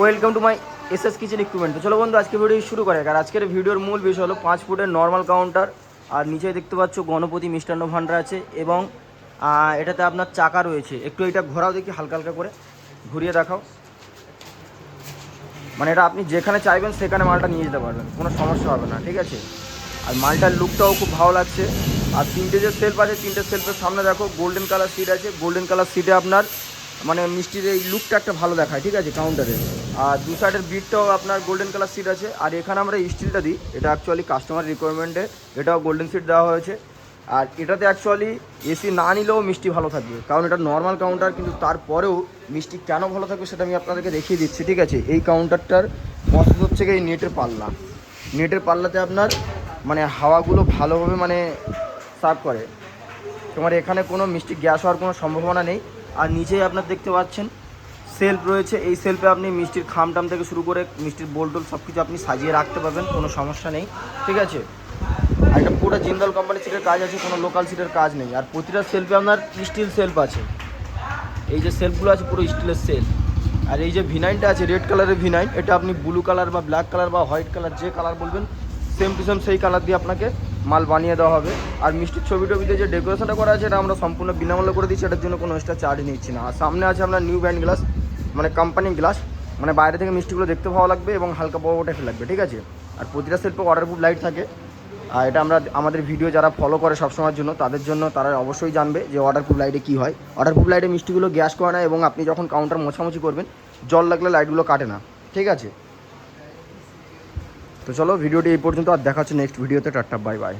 Welcome to my S S kitchen equipment চলো বন্ধু, আজকে ভিডিও শুরু করে আর আজকের ভিডিওর মূল বিষয় হলো পাঁচ ফুটের নর্মাল কাউন্টার আর নিচে দেখতে পাচ্ছ গণপতি মিষ্টান্ন ভাণ্ডার আছে এবং এটাতে আপনার চাকা রয়েছে। একটু এটা ঘোরাও দেখি হালকা হালকা করে। ঘুরিয়ে দেখাও। মানে এটা আপনি যেখানে চাইবেন সেখানে মালটা নিয়ে যেতে পারবেন। কোনো সমস্যা হবে না, ঠিক আছে? আর মালটার লুকটাও খুব ভালো লাগছে। আর তিনটে যে সেলফ আছে, তিনটে সেলফের সামনে দেখো গোল্ডেন কালার সিট আছে। গোল্ডেন কালার সিটে আপনার মানে মিষ্টির এই লুকটা একটা ভালো দেখায়, ঠিক আছে কাউন্টারে আর দু সাইডের বিটটাও আপনার গোল্ডেন কালার সিট আছে। আর এখানে আমরা স্টিলটা দিই, এটা অ্যাকচুয়ালি কাস্টমার রিকোয়ারমেন্টে এটাও গোল্ডেন সিট দেওয়া হয়েছে। আর এটাতে অ্যাকচুয়ালি এসি না নিলেও মিষ্টি ভালো থাকবে, কারণ এটা নর্মাল কাউন্টার কিন্তু তারপরেও মিষ্টি কেন ভালো থাকবে সেটা আমি আপনাদেরকে দেখিয়ে দিচ্ছি, ঠিক আছে? এই কাউন্টারটার মস্ত হচ্ছে এই নেটের পাল্লা। নেটের পাল্লাতে আপনার মানে হাওয়াগুলো ভালোভাবে মানে সার্ভ করে। তোমার এখানে কোনো মিষ্টি গ্যাস হওয়ার কোনো সম্ভাবনা নেই। আর নিচেই আপনার দেখতে পাচ্ছেন সেলফ রয়েছে। এই সেলফে আপনি মিষ্টির খামটাম থেকে শুরু করে মিষ্টির বোলটোল সব কিছু আপনি সাজিয়ে রাখতে পারবেন, কোনো সমস্যা নেই। ঠিক আছে? আর এটা পুরো জিন্দাল কোম্পানি সিটের কাজ আছে, কোনো লোকাল সিটের কাজ নেই। আর প্রতিটা সেলফে আপনার স্টিল সেলফ আছে। এই যে সেলফগুলো আছে, পুরো স্টিলের সেলফ আর এই যে ভিনাইনটা আছে রেড কালারের ভিনাইন এটা আপনি ব্লু কালার বা ব্ল্যাক কালার বা হোয়াইট কালার যে কালার বলবেন সেম টু সেম সেই কালার দিয়ে আপনাকে মাল বানিয়ে দেওয়া হবে। আর মিষ্টির ছবি টবিতে যে ডেকোরেশনটা করা আছে, এটা আমরা সম্পূর্ণ বিনামূল্যে করে দিচ্ছি। এটার জন্য কোনো এক্সট্রা চার্জ নিচ্ছি না। আর সামনে আছে আপনার নিউ ব্যান্ড গ্লাস মানে কোম্পানি গ্লাস মানে বাইরে থেকে মিষ্টিগুলো দেখতে ভালো লাগবে এবং হালকা বড় টাইপের লাগবে, ঠিক আছে? আর প্রতিটা সেলফে ওয়াটারপ্রুফ লাইট থাকে। আর এটা আমরা, আমাদের ভিডিও যারা ফলো করে সবসময়ের জন্য, তাদের জন্য তারা অবশ্যই জানবে যে ওয়াটারপ্রুফ লাইটে কী হয়। ওয়াটারপ্রুফ লাইটে মিষ্টিগুলো গ্যাস করে না এবং আপনি যখন কাউন্টার মোছামুছি করবেন, জল লাগলে লাইটগুলো কাটে না, ঠিক আছে? তো চলো ভিডিওটি এই পর্যন্ত আর দেখা হচ্ছে নেক্সট ভিডিওতে টাটা বাই বাই